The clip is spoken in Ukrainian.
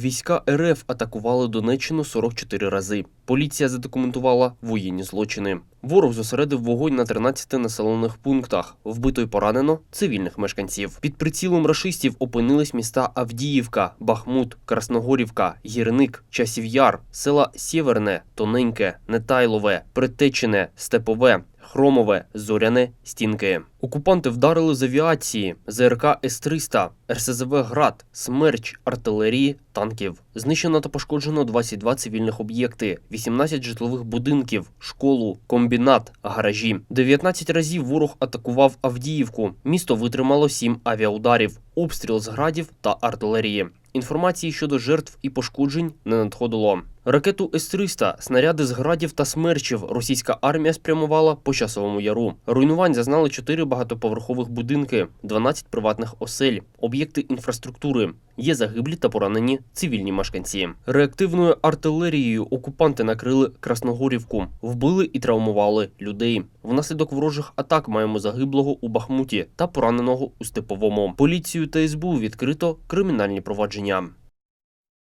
Війська РФ атакували Донеччину 44 рази. Поліція задокументувала воєнні злочини. Ворог зосередив вогонь на 13 населених пунктах. Вбито й поранено цивільних мешканців. Під прицілом рашистів опинились міста Авдіївка, Бахмут, Красногорівка, Гірник, Часів Яр, села Сєверне, Тоненьке, Нетайлове, Притечене, Степове. Хромове, Зоряне, Стінки. Окупанти вдарили з авіації, ЗРК С-300, РСЗВ «Град», «Смерч», артилерії, танків. Знищено та пошкоджено 22 цивільних об'єкти, 18 житлових будинків, школу, комбінат, гаражі. 19 разів ворог атакував Авдіївку. Місто витримало 7 авіаударів, обстріл з градів та артилерії. Інформації щодо жертв і пошкоджень не надходило. Ракету С-300, снаряди з градів та смерчів російська армія спрямувала по часовому яру. Руйнувань зазнали 4 багатоповерхових будинки, 12 приватних осель, об'єкти інфраструктури. Є загиблі та поранені цивільні мешканці. Реактивною артилерією окупанти накрили Красногорівку, вбили і травмували людей. Внаслідок ворожих атак маємо загиблого у Бахмуті та пораненого у Степовому. Поліцію та СБУ відкрито кримінальні провадження.